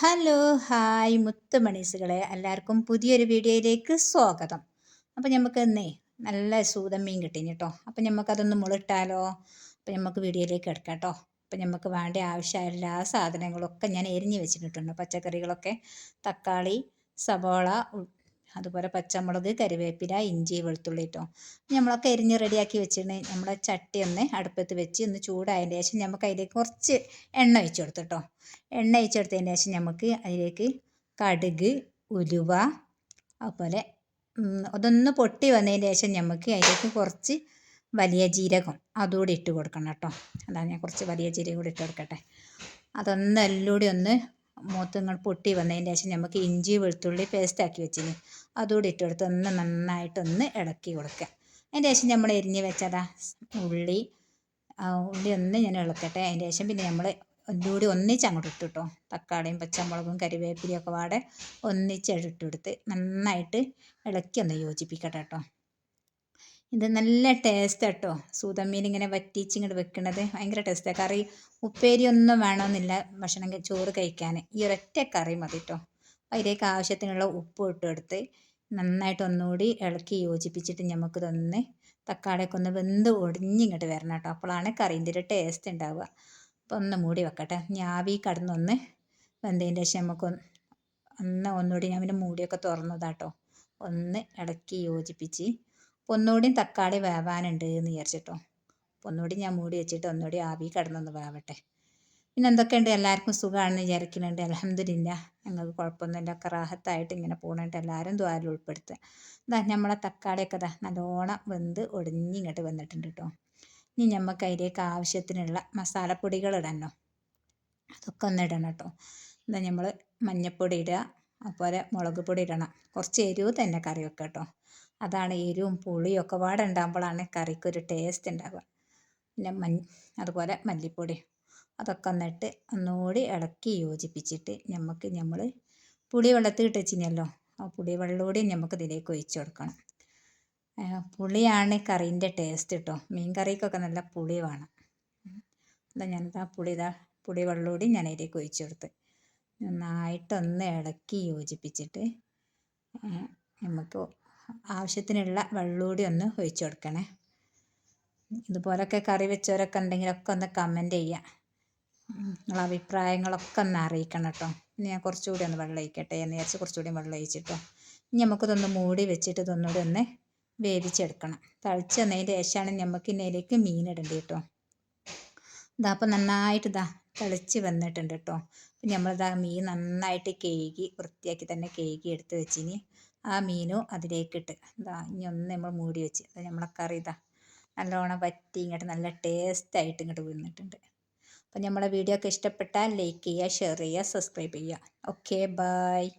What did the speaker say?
Hello hi മുത്തുമണീസുകളെ. എല്ലാവർക്കും പുതിയൊരു വീഡിയോയിലേക്ക് സ്വാഗതം. അപ്പോൾ നമുക്ക് ഇന്നേ നല്ല സൂതം മീൻ കിട്ടീന് കേട്ടോ അപ്പോൾ നമുക്കതൊന്ന് മുളിട്ടാലോ? അപ്പോൾ നമുക്ക് വീഡിയോയിലേക്ക് എടുക്കാം കേട്ടോ അപ്പോൾ നമുക്ക് വേണ്ട ആവശ്യമായ എല്ലാ സാധനങ്ങളൊക്കെ ഞാൻ എരിഞ്ഞ് വെച്ചിട്ടുണ്ട്. പച്ചക്കറികളൊക്കെ തക്കാളി സവോള അതുപോലെ പച്ചമുളക് കറിവേപ്പില ഇഞ്ചി വെളുത്തുള്ളി കേട്ടോ നമ്മളൊക്കെ എരിഞ്ഞ് റെഡിയാക്കി വെച്ചിട്ട് നമ്മളെ ചട്ടി ഒന്ന് അടുപ്പത്ത് വെച്ച് ഒന്ന് ചൂടായതിന്റെ ശേഷം നമുക്ക് അതിലേക്ക് കുറച്ച് എണ്ണ ഒഴിച്ച് കൊടുത്തു കേട്ടോ. എണ്ണ ഒഴിച്ച് കൊടുത്തതിന് ശേഷം നമുക്ക് അതിലേക്ക് കടുക് ഉലുവ അതുപോലെ അതൊന്ന് പൊട്ടി വന്നതിന് ശേഷം നമുക്ക് അതിലേക്ക് കുറച്ച് വലിയ ജീരകം അതുകൂടി ഇട്ട് കൊടുക്കണം കേട്ടോ. അതാണ് ഞാൻ കുറച്ച് വലിയ ജീരകം കൂടി ഇട്ട് കൊടുക്കട്ടെ. അതൊന്ന് എല്ലാം ഒന്ന് മൂത്തങ്ങൾ പൊട്ടി വന്നതിന് ശേഷം നമുക്ക് ഇഞ്ചി വെളുത്തുള്ളി പേസ്റ്റ് ആക്കി വെച്ചിന് അതുകൂടി ഇട്ടെടുത്ത് ഒന്ന് നന്നായിട്ടൊന്ന് ഇളക്കി കൊടുക്കുക. അതിന് ശേഷം നമ്മൾ എരിഞ്ഞ് വെച്ചതാ ഉള്ളി. ഉള്ളി ഒന്ന് ഞാൻ ഇളക്കട്ടെ. അതിന് ശേഷം പിന്നെ നമ്മൾ ഒന്നുകൂടി ഒന്നിച്ച് അങ്ങോട്ട് ഇട്ടു കേട്ടോ തക്കാളിയും പച്ചമുളകും കരിവേപ്പിലയും ഒക്കെ പാടെ ഒന്നിച്ച് ഇട്ടെടുത്ത് നന്നായിട്ട് ഇളക്കി ഒന്ന് യോജിപ്പിക്കട്ടെ കേട്ടോ ഇത് നല്ല ടേസ്റ്റ് കേട്ടോ സൂതമീൻ ഇങ്ങനെ വറ്റിച്ച് വെക്കണത് ഭയങ്കര ടേസ്റ്റാണ് കറി ഉപ്പേരി ഒന്നും വേണമെന്നില്ല ഭക്ഷണം ചോറ് കഴിക്കാൻ ഈ ഒരൊറ്റ കറി മതി കേട്ടോ അതിലേക്ക് ആവശ്യത്തിനുള്ള ഉപ്പ് ഇട്ട് കൊടുത്ത് നന്നായിട്ട് ഒന്നുകൂടി ഇളക്കി യോജിപ്പിച്ചിട്ട് നമുക്കിതൊന്ന് തക്കാളിയൊക്കെ ഒന്ന് വെന്ത് ഒടിഞ്ഞിങ്ങോട്ട് വരണം കേട്ടോ അപ്പോഴാണ് കറീന്റെ ഒരു ടേസ്റ്റ് ഉണ്ടാവുക അപ്പോൾ ഒന്ന് മൂടി വെക്കട്ടെ. ഞാവി കടന്നൊന്ന് വെന്തതിന്റെ ശേഷം നമുക്ക് ഒന്ന് ഒന്നുകൂടി ഞാൻ പിന്നെ മൂടിയൊക്കെ തുറന്നതാട്ടോ ഒന്ന് ഇളക്കി യോജിപ്പിച്ച് ഒന്നുകൂടി തക്കാളി വേവാനുണ്ട് എന്ന് വിചാരിച്ചിട്ടോ. ഒന്നുകൂടി ഞാൻ മൂടി വെച്ചിട്ട് ഒന്നുകൂടി ആവി കിടന്നൊന്ന് വേവട്ടെ. പിന്നെ എന്തൊക്കെയുണ്ട്? എല്ലാവർക്കും സുഖമാണെന്ന് വിചാരിക്കുന്നുണ്ട്. അലഹമ്മദില്ല ഞങ്ങൾക്ക് കുഴപ്പമൊന്നുമില്ല. ഒക്കെ റാഹത്തായിട്ട് ഇങ്ങനെ പോകുന്നുണ്ട് എല്ലാവരും ദ്വാരം ഉൾപ്പെടുത്തുക. ഇതാ നമ്മളെ തക്കാളിയൊക്കെ ഇതാ നല്ലോണം വെന്ത് ഒടിഞ്ഞിങ്ങോട്ട് വന്നിട്ടുണ്ട് കേട്ടോ ഇനി നമുക്ക് അതിലേക്ക് ആവശ്യത്തിനുള്ള മസാലപ്പൊടികൾ ഇടണോ? അതൊക്കെ ഒന്ന് ഇടണം കേട്ടോ എന്താ നമ്മൾ മഞ്ഞൾപ്പൊടി ഇടുക. അതുപോലെ മുളക് പൊടി ഇടണം. കുറച്ച് എരിവ് തന്നെ കറി വെക്കാം കേട്ടോ അതാണ് എരിവും പുളിയും ഒക്കെ പാടെ ഉണ്ടാകുമ്പോഴാണ് കറിക്കൊരു ടേസ്റ്റ് ഉണ്ടാവുക പിന്നെ മഞ്ഞ അതുപോലെ മല്ലിപ്പൊടി അതൊക്കെ ഒന്നിട്ട് ഒന്നുകൂടി ഇളക്കി യോജിപ്പിച്ചിട്ട് നമുക്ക് നമ്മൾ പുളി വെള്ളത്തിൽ ഇട്ട് വെച്ചിനല്ലോ ആ പുളി വെള്ളം കൂടി നമുക്ക് ഇതിലേക്ക് ഒഴിച്ചു കൊടുക്കണം. പുളിയാണ് കറീന്റെ ടേസ്റ്റ് കേട്ടോ മീൻ കറിക്കൊക്കെ നല്ല പുളി വേണം. എന്താ ഞാനിതാ പുളി ഇതാ പുളി വെള്ളം കൂടി ഞാൻ അതിലേക്ക് ഒഴിച്ചു കൊടുത്ത് നന്നായിട്ടൊന്ന് ഇളക്കി യോജിപ്പിച്ചിട്ട് നമുക്ക് ആവശ്യത്തിനുള്ള വെള്ളം കൂടി ഒന്ന് ഒഴിച്ചു കൊടുക്കണേ. ഇതുപോലൊക്കെ കറി വെച്ചവരൊക്കെ ഉണ്ടെങ്കിലൊക്കെ ഒന്ന് കമന്റ് ചെയ്യുക നിങ്ങളെ അഭിപ്രായങ്ങളൊക്കെ ഒന്ന് അറിയിക്കണം കേട്ടോ. ഇനി ഞാൻ കുറച്ചുകൂടി ഒന്ന് വെള്ളം ഒഴിക്കട്ടെ എന്ന് വിചാരിച്ച് കുറച്ചുകൂടി വെള്ളം ഒഴിച്ചിട്ടോ. ഇനി നമുക്കിതൊന്ന് മൂടി വെച്ചിട്ട് ഇതൊന്നുകൂടി ഒന്ന് വേവിച്ചെടുക്കണം. തളിച്ച് വന്നതിന്റെ ശേഷമാണ് നമുക്ക് ഇതിലേക്ക് മീൻ ഇടേണ്ടത് കേട്ടോ. ഇതാ അപ്പം നന്നായിട്ട് ഇതാ തളിച്ച് വന്നിട്ടുണ്ട് കേട്ടോ. പിന്നെ നമ്മളിതാ മീൻ നന്നായിട്ട് കേകി വൃത്തിയാക്കി തന്നെ കേകി എടുത്ത് വെച്ചിനി. ആ മീനും അതിലേക്കിട്ട്. ഇതാ ഇനി ഒന്ന് നമ്മൾ മൂടി വെച്ച്. അത് നമ്മളെ കറി ഇതാ. നല്ലോണം വറ്റി ഇങ്ങോട്ട് നല്ല ടേസ്റ്റ് ആയിട്ട് ഇങ്ങോട്ട് വന്നിട്ടുണ്ട്. അപ്പം നമ്മളെ വീഡിയോ ഒക്കെ ഇഷ്ടപ്പെട്ടാൽ ലൈക്ക് ചെയ്യുക ഷെയർ ചെയ്യുക സബ്സ്ക്രൈബ് ചെയ്യുക. Okay bye